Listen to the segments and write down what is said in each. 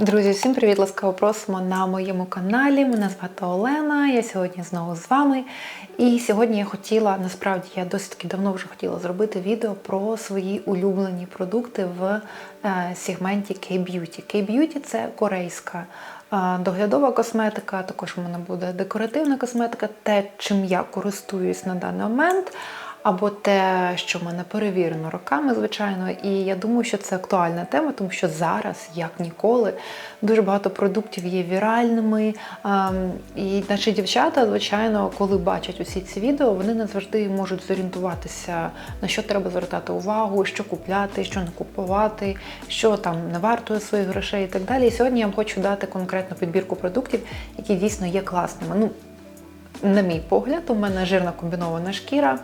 Друзі, всім привіт! Ласкаво просимо на моєму каналі. Мене звати Олена. Я сьогодні знову з вами. І сьогодні я хотіла, насправді, я досить таки давно вже хотіла зробити відео про свої улюблені продукти в е, сегменті K-Beauty. K-Beauty – це корейська е, доглядова косметика, також у мене буде декоративна косметика, те, чим я користуюсь на даний момент або те, що в мене перевірено роками, звичайно. І я думаю, що це актуальна тема, тому що зараз, як ніколи, дуже багато продуктів є віральними. Ем, І наші дівчата, звичайно, коли бачать усі ці відео, вони не завжди можуть зорієнтуватися, на що треба звертати увагу, що купляти, що не купувати, що там не вартує своїх грошей і так далі. І сьогодні я вам хочу дати конкретну підбірку продуктів, які дійсно є класними. Ну, на мій погляд, у мене жирна комбінована шкіра.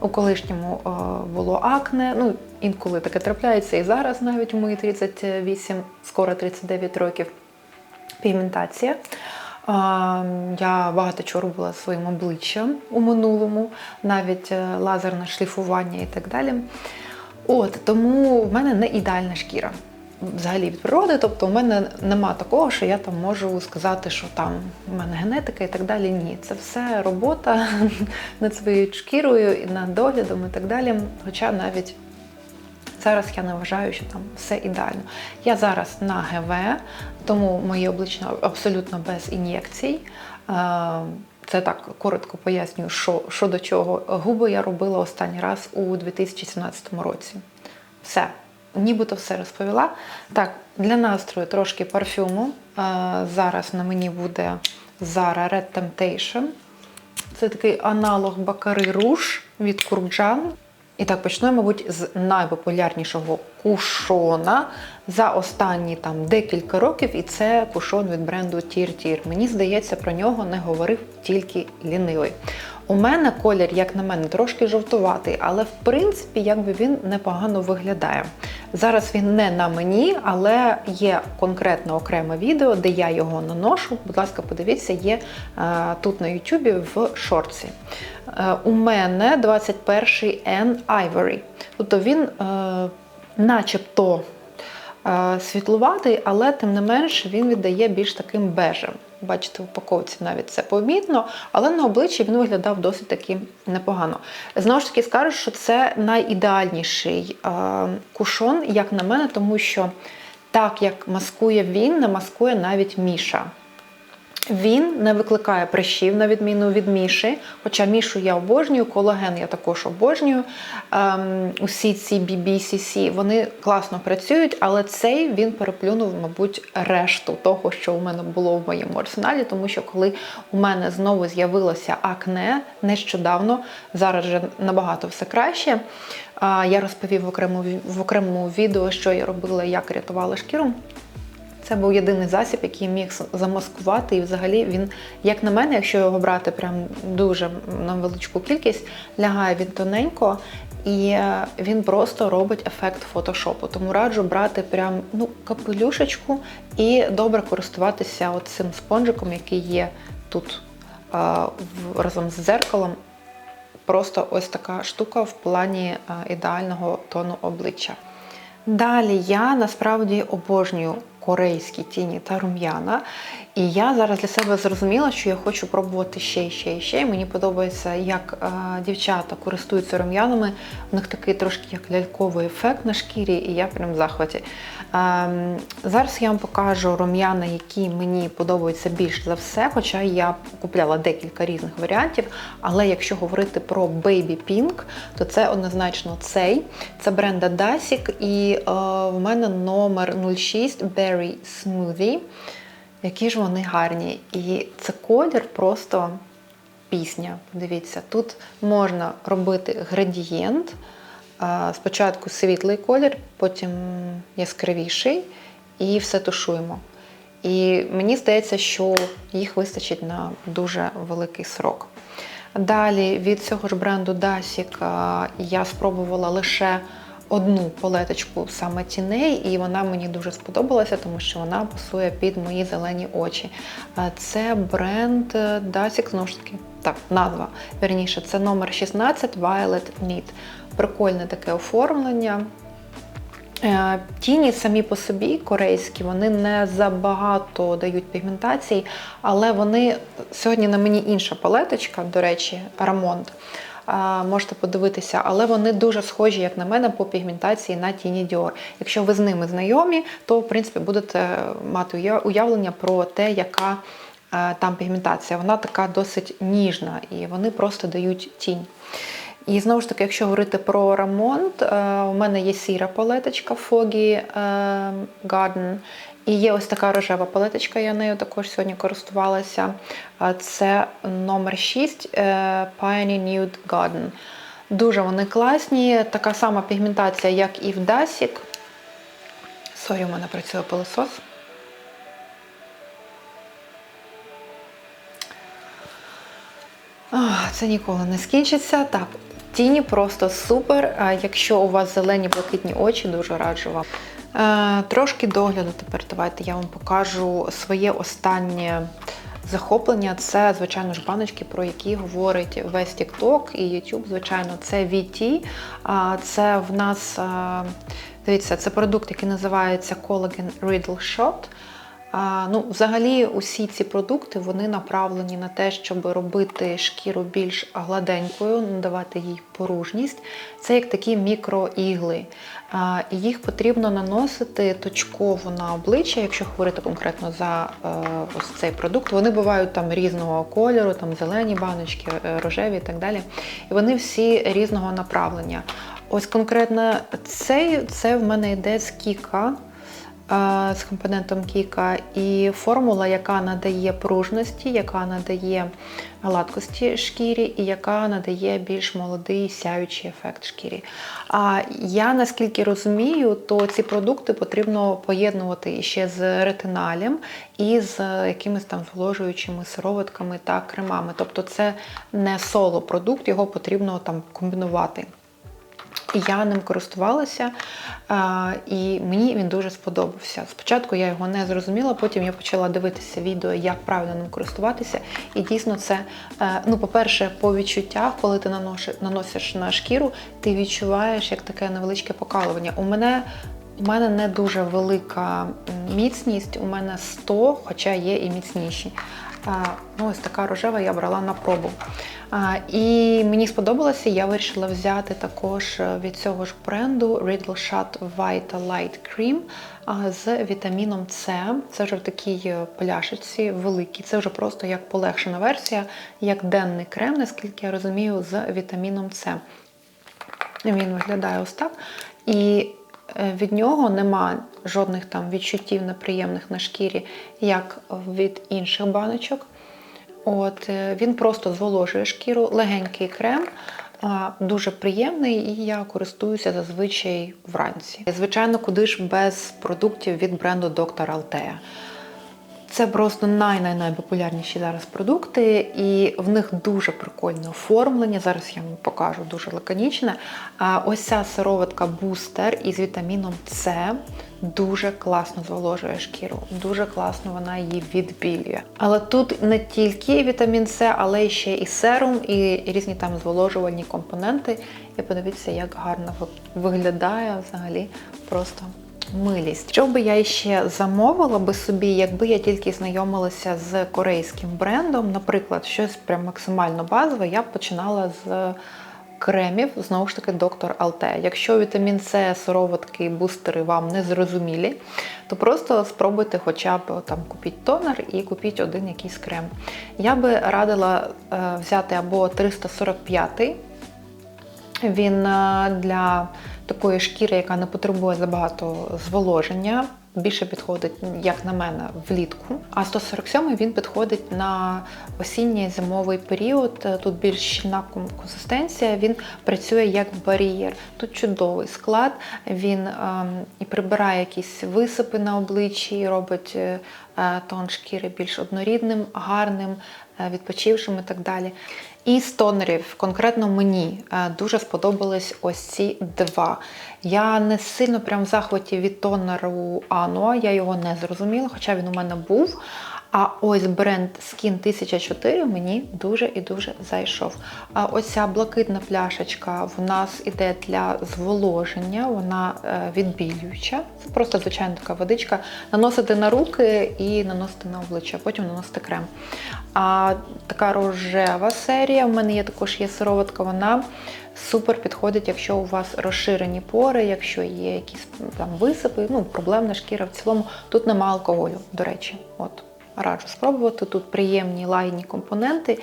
У колишньому е, було акне. Ну, інколи таке трапляється і зараз, навіть у мої 38, скоро 39 років. Пігментація. Е, Я багато чого робила своїм обличчям у минулому, навіть е, лазерне шліфування і так далі. От тому в мене не ідеальна шкіра взагалі від природи. Тобто, у мене нема такого, що я там можу сказати, що там у мене генетика і так далі. Ні, це все робота над своєю шкірою і над доглядом і так далі. Хоча навіть зараз я не вважаю, що там все ідеально. Я зараз на ГВ, тому моє обличчя абсолютно без ін'єкцій. Це так коротко пояснюю, що, що до чого. Губи я робила останній раз у 2017 році. Все нібито все розповіла. Так, для настрою трошки парфюму. Зараз на мені буде Zara Red Temptation. Це такий аналог Бакари Руш від Курджан. І так, почну, мабуть, з найпопулярнішого кушона за останні там декілька років, і це кушон від бренду Тір Тір. Мені здається, про нього не говорив тільки лінивий. У мене колір, як на мене, трошки жовтуватий, але в принципі, якби він непогано виглядає. Зараз він не на мені, але є конкретно окреме відео, де я його наношу. Будь ласка, подивіться, є е, тут на YouTube в шорці. Е, у мене 21-й N Ivory. Тобто він е, начебто світлуватий, але тим не менш він віддає більш таким бежем. Бачите, в упаковці навіть це помітно, але на обличчі він виглядав досить таки непогано. Знову ж таки, скажу, що це найідеальніший е, кушон, як на мене, тому що так як маскує він, не маскує навіть Міша. Він не викликає прищів, на відміну від міші. Хоча мішу я обожнюю, колаген я також обожнюю. Ем, усі ці BBCC, вони класно працюють, але цей він переплюнув, мабуть, решту того, що у мене було в моєму арсеналі, тому що коли у мене знову з'явилося акне нещодавно, зараз вже набагато все краще. Я розповів в окремому, в окремому відео, що я робила, як рятувала шкіру. Це був єдиний засіб, який міг замаскувати. І взагалі він, як на мене, якщо його брати прям дуже на величку кількість, лягає він тоненько. І е, він просто робить ефект фотошопу. Тому раджу брати прям ну, капелюшечку і добре користуватися цим спонжиком, який є тут разом з дзеркалом. Просто ось така штука в плані ідеального тону обличчя. Далі я насправді обожнюю корейські тіні та рум'яна. І я зараз для себе зрозуміла, що я хочу пробувати ще ще ще. І мені подобається, як е, дівчата користуються рум'янами. У них такий трошки як ляльковий ефект на шкірі, і я прям в захваті. Е, зараз я вам покажу рум'яна, які мені подобаються більш за все, хоча я купляла декілька різних варіантів. Але якщо говорити про Baby Pink, то це однозначно цей. Це бренда Dasik, і е, в мене номер 06 Berry Smoothie. Які ж вони гарні. І це колір просто пісня. Дивіться, тут можна робити градієнт. Спочатку світлий колір, потім яскравіший, і все тушуємо. І мені здається, що їх вистачить на дуже великий срок. Далі від цього ж бренду Dasik я спробувала лише одну палеточку саме тіней, і вона мені дуже сподобалася, тому що вона пасує під мої зелені очі. Це бренд Dasik, знову ж таки, так, назва. Верніше, це номер 16 Violet Meat. Прикольне таке оформлення. Е, Тіні самі по собі корейські, вони не забагато дають пігментації, але вони сьогодні на мені інша палеточка, до речі, Рамонт. Можете подивитися, але вони дуже схожі, як на мене, по пігментації на Тіні Dior. Якщо ви з ними знайомі, то в принципі будете мати уявлення про те, яка е, там пігментація. Вона така досить ніжна і вони просто дають тінь. І знову ж таки, якщо говорити про ремонт, е, у мене є сіра палеточка Foggy е, Garden. І є ось така рожева палеточка, я нею також сьогодні користувалася. Це номер 6 е, Pioneer Nude Garden. Дуже вони класні, така сама пігментація, як і в Dasik. Сорі, у мене працює пилосос. Це ніколи не скінчиться. Так, тіні просто супер. Якщо у вас зелені блакитні очі, дуже раджу вам. Е, трошки догляду тепер давайте я вам покажу своє останнє захоплення. Це, звичайно ж, баночки, про які говорить весь TikTok і YouTube, звичайно, це VT. Це в нас, е, дивіться, це продукт, який називається Collagen Riddle Shot. Ну, Взагалі, усі ці продукти вони направлені на те, щоб робити шкіру більш гладенькою, надавати їй поружність. Це як такі мікроігли. І Їх потрібно наносити точково на обличчя, якщо говорити конкретно за е, ось цей продукт. Вони бувають там різного кольору, там зелені баночки, е, рожеві і так далі. І вони всі різного направлення. Ось конкретно цей це в мене йде з Кіка з компонентом Кіка, і формула, яка надає пружності, яка надає гладкості шкірі, і яка надає більш молодий сяючий ефект шкірі. А я наскільки розумію, то ці продукти потрібно поєднувати ще з ретиналем і з якимись там зволожуючими сироватками та кремами. Тобто це не соло продукт, його потрібно там комбінувати. Я ним користувалася, і мені він дуже сподобався. Спочатку я його не зрозуміла, потім я почала дивитися відео, як правильно ним користуватися. І дійсно, це, е, ну, по-перше, по відчуттях, коли ти наносиш на шкіру, ти відчуваєш як таке невеличке покалування. У мене у мене не дуже велика міцність, у мене 100, хоча є і міцніші. Ну, Ось така рожева я брала на пробу. І мені сподобалося, я вирішила взяти також е, від цього ж бренду Riddle Shot Vita Light Cream з вітаміном С. Це вже в такій е, пляшечці великій. Це вже просто як полегшена версія, як денний крем, наскільки я розумію, з вітаміном С. Він виглядає ось так. І від нього нема жодних там відчуттів неприємних на шкірі, як від інших баночок. От, е, Він просто зволожує шкіру, легенький крем, дуже приємний, і я користуюся зазвичай вранці. Звичайно, куди ж без продуктів від бренду Dr. Altea. Це просто най-най-найпопулярніші зараз продукти, і в них дуже прикольне оформлення. Зараз я вам покажу дуже лаконічне. А ось ця сироватка бустер із вітаміном С дуже класно зволожує шкіру, дуже класно вона її відбілює. Але тут не тільки вітамін С, але ще і серум, і різні там зволожувальні компоненти. І подивіться, як гарно виглядає взагалі просто милість. Що би я ще замовила би собі, якби я тільки знайомилася з корейським брендом, наприклад, щось прям максимально базове, я б починала з кремів, знову ж таки, доктор Алте. Якщо вітамін С, сироватки, бустери вам не зрозумілі, то просто спробуйте хоча б там купіть тонер і купіть один якийсь крем. Я би радила е, взяти або 345 він е, для такої шкіри, яка не потребує забагато зволоження. Більше підходить, як на мене, влітку. А 147 він підходить на осінній зимовий період. Тут більш щільна консистенція, він працює як бар'єр. Тут чудовий склад, він ем, і прибирає якісь висипи на обличчі, і робить е, тон шкіри більш однорідним, гарним, е, відпочившим і так далі. І з тонерів, конкретно мені е, дуже сподобались ось ці два. Я не сильно прям в захваті від тонеру Ануа, я його не зрозуміла, хоча він у мене був. А ось бренд Skin 1004 мені дуже і дуже зайшов. А ось ця блакитна пляшечка в нас іде для зволоження, вона е, відбілююча. Це просто звичайна така водичка. Наносити на руки і наносити на обличчя, потім наносити крем. А така рожева серія, в мене є також є сироватка, вона супер підходить, якщо у вас розширені пори, якщо є якісь там висипи, ну, проблемна шкіра в цілому. Тут нема алкоголю, до речі. От, раджу спробувати. Тут приємні лагідні компоненти.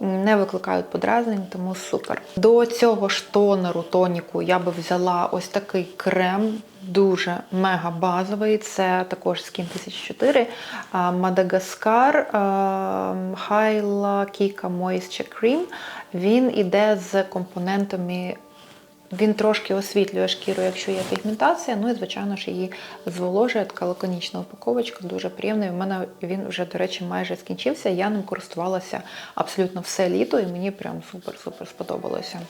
Не викликають подразнень, тому супер. До цього ж тонеру, тоніку я би взяла ось такий крем, дуже мега базовий. Це також Skin 1004 Мадагаскар Hyla Kika Moisture Cream. Він іде з компонентами. Він трошки освітлює шкіру, якщо є пігментація, ну і, звичайно ж, її зволожує, така лаконічна упаковочка, дуже приємний. У мене він вже, до речі, майже скінчився. Я ним користувалася абсолютно все літо, і мені прям супер-супер сподобалося.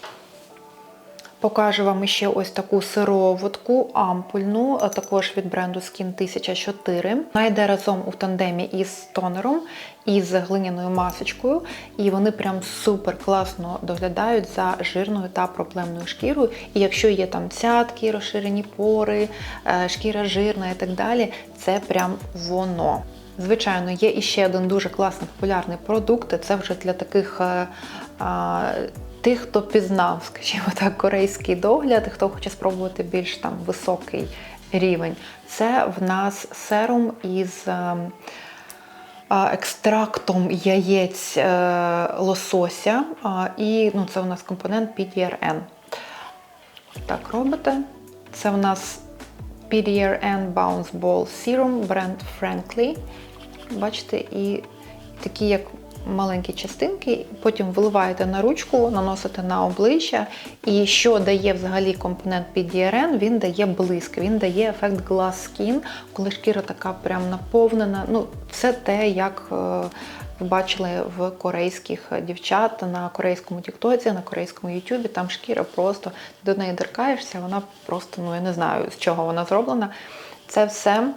Покажу вам ще ось таку сироватку ампульну, також від бренду Skin 1004. Вона йде разом у тандемі із тонером і з глиняною масочкою, і вони прям супер класно доглядають за жирною та проблемною шкірою. І якщо є там цятки, розширені пори, е, шкіра жирна і так далі, це прям воно. Звичайно, є іще один дуже класний популярний продукт. Це вже для таких. Тих, хто пізнав, скажімо так, корейський догляд, хто хоче спробувати більш там високий рівень, це в нас серум із е, екстрактом яєць е, лосося, і ну, це у нас компонент PDRN. Так робите. Це у нас PDRN Bounce Ball Serum, бренд Frankly. Бачите, і такі, як маленькі частинки, потім виливаєте на ручку, наносите на обличчя. І що дає взагалі компонент PDRN, він дає блиск, він дає ефект glass skin, коли шкіра така прям наповнена. Ну, Це те, як е, ви бачили в корейських дівчат на корейському тіктоці, на корейському ютубі. Там шкіра просто до неї деркаєшся, вона просто, ну я не знаю, з чого вона зроблена. Це все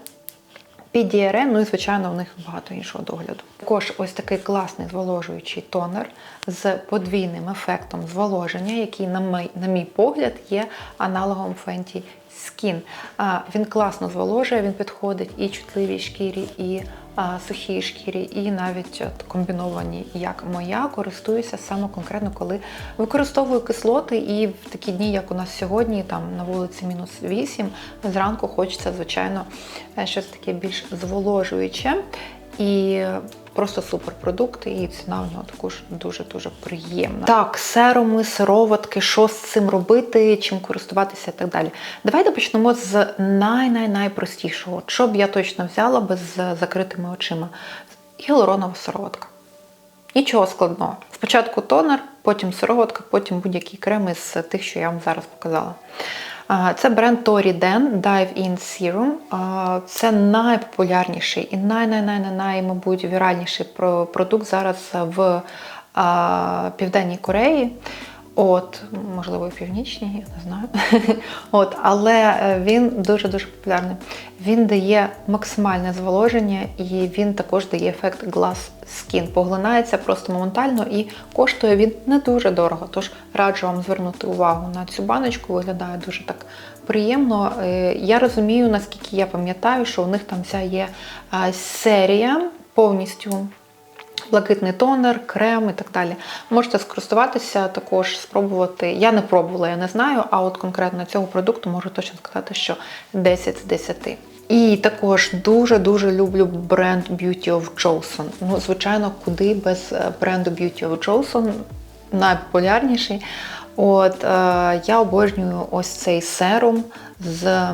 PDRN, ну і, звичайно, в них багато іншого догляду. Також ось такий класний зволожуючий тонер з подвійним ефектом зволоження, який, на мій, на мій погляд, є аналогом Fenty Skin. Він класно зволожує, він підходить і чутливій шкірі, і сухій шкірі, і навіть от комбіновані, як моя, користуюся саме конкретно, коли використовую кислоти, і в такі дні, як у нас сьогодні, там на вулиці мінус 8, зранку хочеться, звичайно, е, щось таке більш зволожуюче. І Просто суперпродукт, і ціна в нього також дуже-дуже приємна. Так, серуми, сироватки, що з цим робити, чим користуватися і так далі. Давайте почнемо з най-най-найпростішого. Що б я точно взяла без закритими очима? Гіалуронова сироватка. Нічого складного. Спочатку тонер, потім сироватка, потім будь-який крем із тих, що я вам зараз показала. Це бренд Tory Den Dive In Serum. Це найпопулярніший і най-най-най, мабуть, віральніший продукт зараз в Південній Кореї. От, можливо, і північній, я не знаю. От, Але е, він дуже-дуже популярний. Він дає максимальне зволоження і він також дає ефект Glass Skin. Поглинається просто моментально і коштує він не дуже дорого. Тож раджу вам звернути увагу на цю баночку, виглядає дуже так приємно. Е, я розумію, наскільки я пам'ятаю, що у них там вся є серія повністю блакитний тонер, крем і так далі. Можете скористуватися, також спробувати. Я не пробувала, я не знаю, а от конкретно цього продукту можу точно сказати, що 10 з 10. І також дуже-дуже люблю бренд Beauty of Johnson. Ну, звичайно, куди без е, бренду Beauty of Johnson, найпопулярніший. От, е, Я обожнюю ось цей серум з е,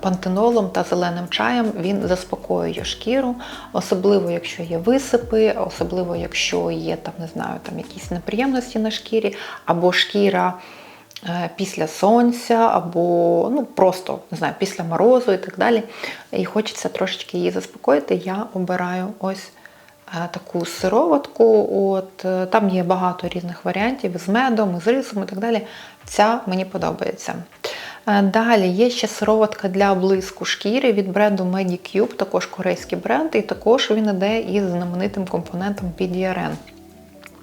пантенолом та зеленим чаєм. Він заспокоює шкіру, особливо, якщо є висипи, особливо, якщо є там, не знаю, там якісь неприємності на шкірі, або шкіра. Е, після сонця, або ну, просто не знаю, після морозу і так далі. І хочеться трошечки її заспокоїти. Я обираю ось Е, таку сироватку. От, Там є багато різних варіантів з медом, з рисом і так далі. Ця мені подобається. Е, Далі є ще сироватка для блиску шкіри від бренду Medicube, також корейський бренд, і також він іде із знаменитим компонентом PDRN.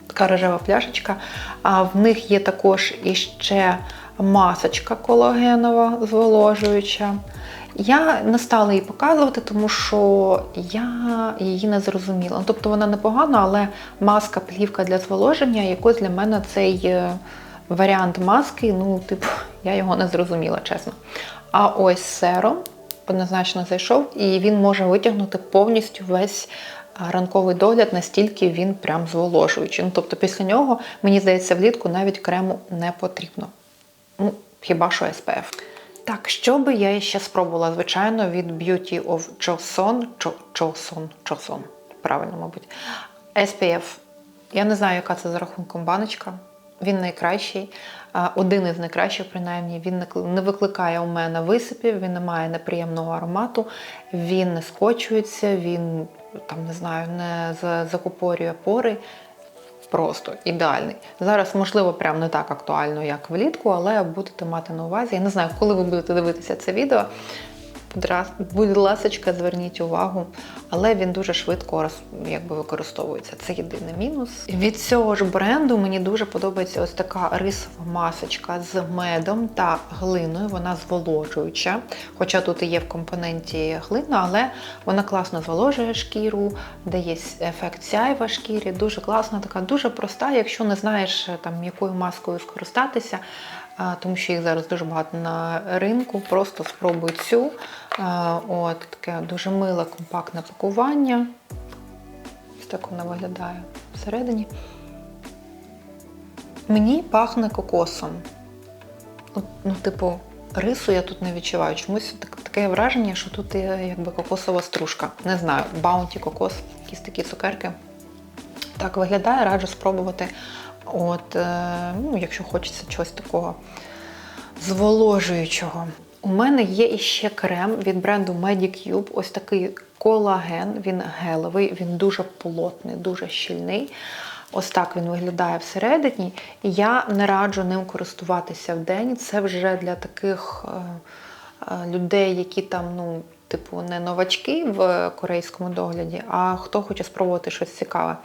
Така рожева пляшечка. А в них є також іще масочка колагенова, зволожуюча. Я не стала її показувати, тому що я її не зрозуміла. Ну, Тобто вона непогана, але маска плівка для зволоження, якось для мене цей е, варіант маски, ну, типу, я його не зрозуміла, чесно. А ось серум однозначно зайшов, і він може витягнути повністю весь ранковий догляд, настільки він прям зволожуючий. Ну, тобто після нього, мені здається, влітку навіть крему не потрібно. Ну, хіба що SPF. Так, що би я ще спробувала, звичайно, від Beauty of Joseon, Jo- Joseon, Joseon, правильно, мабуть. SPF. Я не знаю, яка це за рахунком баночка. Він найкращий, один із найкращих, принаймні. Він не кли- не викликає у мене висипів, він не має неприємного аромату, він не скочується, він там не знаю, не закупорює пори. Просто ідеальний. Зараз, можливо, прям не так актуально, як влітку, але будете мати на увазі. Я не знаю, коли ви будете дивитися це відео. Будь ласочка, зверніть увагу, але він дуже швидко роз- якби, використовується. Це єдиний мінус. Від цього ж бренду мені дуже подобається ось така рисова масочка з медом та глиною. Вона зволожуюча. Хоча тут і є в компоненті глина, але вона класно зволожує шкіру, дає ефект сяйва шкірі. Дуже класна, така дуже проста. Якщо не знаєш там якою маскою скористатися, тому що їх зараз дуже багато на ринку. Просто спробуй цю. От таке дуже миле компактне пакування. Так вона виглядає всередині. Мені пахне кокосом. Ну, типу, рису я тут не відчуваю. Чомусь так- таке враження, що тут є якби кокосова стружка. Не знаю, баунті кокос, якісь такі цукерки. Так виглядає, раджу спробувати. От, е, ну, якщо хочеться чогось такого зволожуючого. У мене є іще крем від бренду Medicube. Ось такий колаген. Він гелевий, він дуже плотний, дуже щільний. Ось так він виглядає всередині. Я не раджу ним користуватися в день. Це вже для таких е, е, людей, які там, ну, типу, не новачки в корейському догляді, а хто хоче спробувати щось цікаве.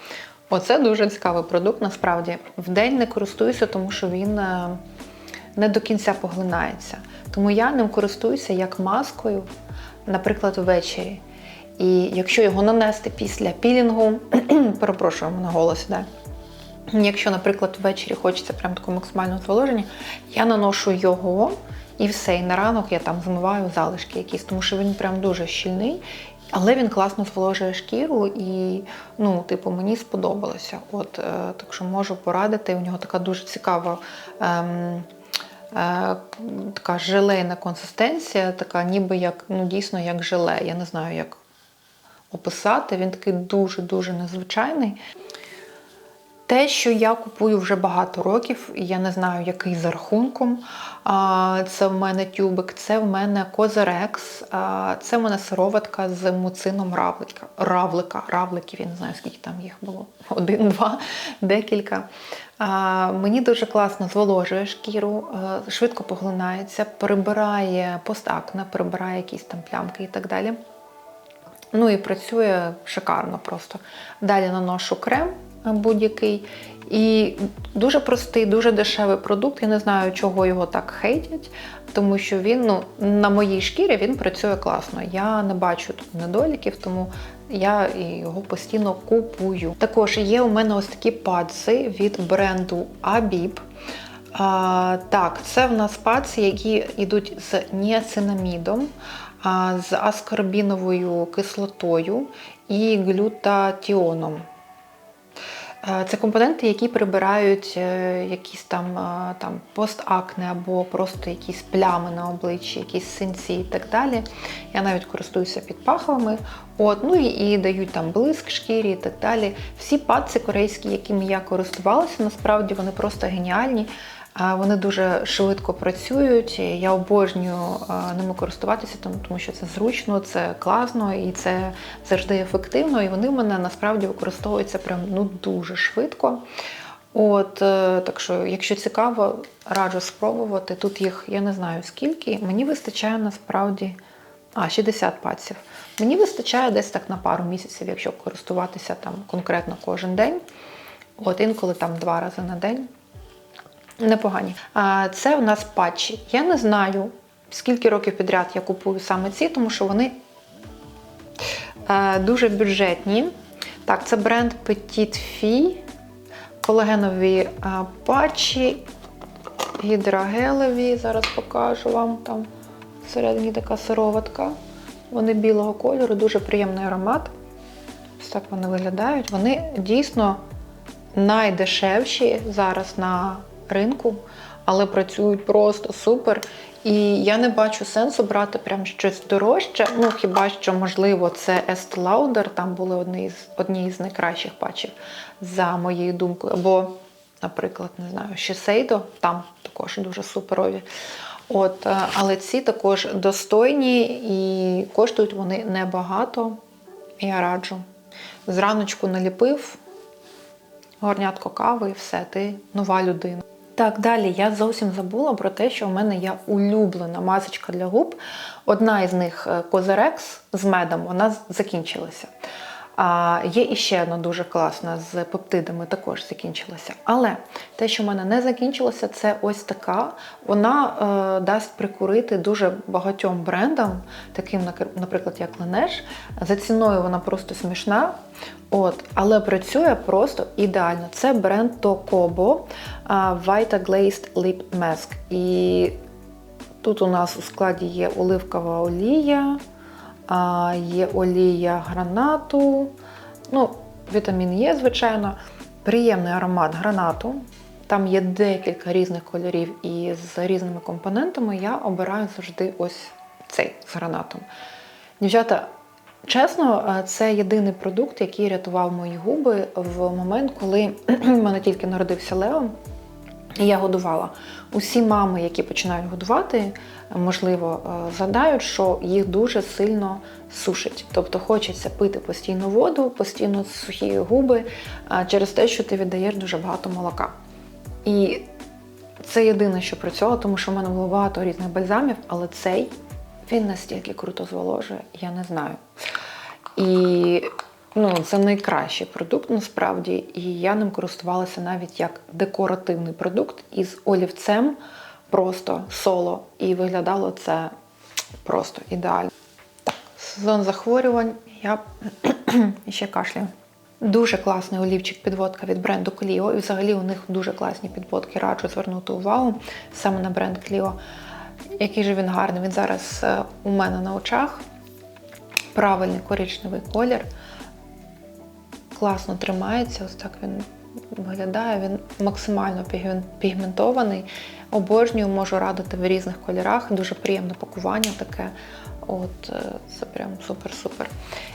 Оце дуже цікавий продукт, насправді. Вдень не користуюся, тому що він е, не до кінця поглинається. Тому я ним користуюся як маскою, наприклад, ввечері. І якщо його нанести після пілінгу, перепрошую, на голос іде. Якщо, наприклад, ввечері хочеться прям такого максимального зволоження, я наношу його і все. І на ранок я там змиваю залишки якісь, тому що він прям дуже щільний, але він класно зволожує шкіру і, ну, типу, мені сподобалося. От, е, так що можу порадити. У нього така дуже цікава. е, е, Така желейна консистенція, така ніби як, ну дійсно як желе. Я не знаю, як описати. Він такий дуже-дуже незвичайний. Те, що я купую вже багато років, і я не знаю, який за рахунком. Це в мене тюбик, це в мене Козерекс, це в мене сироватка з муцином равлика. Равлика, равликів, я не знаю, скільки там їх було. Один, два, декілька. Мені дуже класно зволожує шкіру, швидко поглинається, прибирає постакне, прибирає якісь там плямки і так далі. Ну і працює шикарно просто. Далі наношу крем будь-який. І дуже простий, дуже дешевий продукт. Я не знаю, чого його так хейтять, тому що він ну, на моїй шкірі він працює класно. Я не бачу тут недоліків, тому я його постійно купую. Також є у мене ось такі падзи від бренду Abib. А, так, це в нас паці, які йдуть з ніацинамідом, а, з аскорбіновою кислотою і глютатіоном. Е, Це компоненти, які прибирають е, якісь там, е, там постакне або просто якісь плями на обличчі, якісь синці і так далі. Я навіть користуюся підпахвами. От, ну і, і дають там блиск шкірі і так далі. Всі паци корейські, якими я користувалася, насправді вони просто геніальні. Вони дуже швидко працюють. Я обожнюю ними користуватися, тому, що це зручно, це класно і це завжди ефективно. І вони в мене насправді використовуються прям ну дуже швидко. От, е, так що, якщо цікаво, раджу спробувати. Тут їх я не знаю скільки. Мені вистачає насправді а, 60 пальців. Мені вистачає десь так на пару місяців, якщо користуватися там конкретно кожен день. От інколи там два рази на день. Непогані. Це у нас патчі. Я не знаю, скільки років підряд я купую саме ці, тому що вони е, дуже бюджетні. Так, це бренд Petit Fille. Колагенові е, патчі, гідрогелеві. Зараз покажу вам там всередині така сироватка. Вони білого кольору, дуже приємний аромат. Ось так вони виглядають. Вони дійсно найдешевші зараз на ринку, але працюють просто супер. І я не бачу сенсу брати прям щось дорожче. Ну, хіба що, можливо, це Estee Lauder, там були одні з, одні з найкращих патчів, за моєю думкою. Або, наприклад, не знаю, Shiseido, там також дуже суперові. От, е, але ці також достойні і коштують вони небагато. Я раджу. Зраночку наліпив, горнятко кави і все, ти нова людина. Так, далі я зовсім забула про те, що в мене є улюблена масочка для губ. Одна із них Козерекс з медом, вона закінчилася. А є іще одна дуже класна з пептидами, також закінчилася. Але те, що в мене не закінчилося, це ось така. Вона е, дасть прикурити дуже багатьом брендам, таким, наприклад, як Laneige. За ціною вона просто смішна. От, але працює просто ідеально. Це бренд Tokobo Vita Glazed Lip Mask. І тут у нас у складі є оливкова олія, є олія гранату. Ну, Вітамін Є, звичайно, приємний аромат гранату. Там є декілька різних кольорів і з різними компонентами. Я обираю завжди ось цей з гранатом. Дівчата, чесно, це єдиний продукт, який рятував мої губи в момент, коли в мене тільки народився Лео. І я годувала. Усі мами, які починають годувати, можливо, згадають, що їх дуже сильно сушить. Тобто хочеться пити постійну воду, постійно сухі губи через те, що ти віддаєш дуже багато молока. І це єдине, що працювало, тому що в мене було багато різних бальзамів, але цей він настільки круто зволожує, я не знаю. І ну, це найкращий продукт насправді, і я ним користувалася навіть як декоративний продукт із олівцем, просто соло. І виглядало це просто ідеально. Так, сезон захворювань, я ще кашляю. Дуже класний олівчик підводка від бренду Clio. І взагалі у них дуже класні підводки. Раджу звернути увагу саме на бренд Clio. Який же він гарний. Він зараз у мене на очах. Правильний коричневий колір. Класно тримається, ось так він виглядає. Він максимально пігментований. Обожнюю, можу радити в різних кольорах. Дуже приємне пакування таке. От, Це прям супер-супер.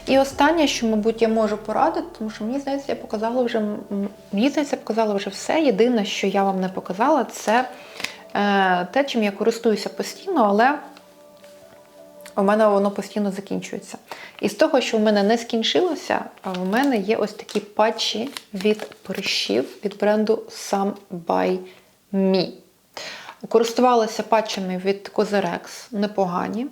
І останнє, що, мабуть, я можу порадити, тому що мені здається, я показала вже мені здається, я показала вже все. Єдине, що я вам не показала, це е, те, чим я користуюся постійно, але у мене воно постійно закінчується. І з того, що в мене не скінчилося, в мене є ось такі патчі від прищів від бренду Some by Me. Користувалася патчами від Cosrx, непогані.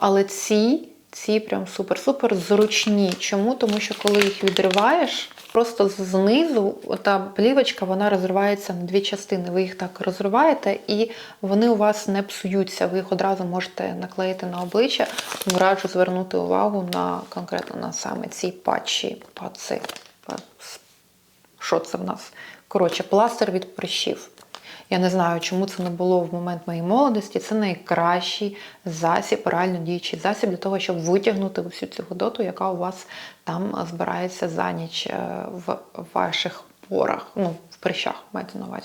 Але ці, ці прям супер-супер зручні. Чому? Тому що коли їх відриваєш, просто знизу та плівочка вона розривається на дві частини. Ви їх так розриваєте, і вони у вас не псуються. Ви їх одразу можете наклеїти на обличчя. Тому раджу звернути увагу на конкретно на саме ці патчі. Паци. Що це в нас? Коротше, пластир від прищів. Я не знаю, чому це не було в момент моєї молодості. Це найкращий засіб, реально діючий засіб для того, щоб витягнути всю цю гудоту, яка у вас там збирається за ніч в ваших порах, ну, в прищах, мається на увазі.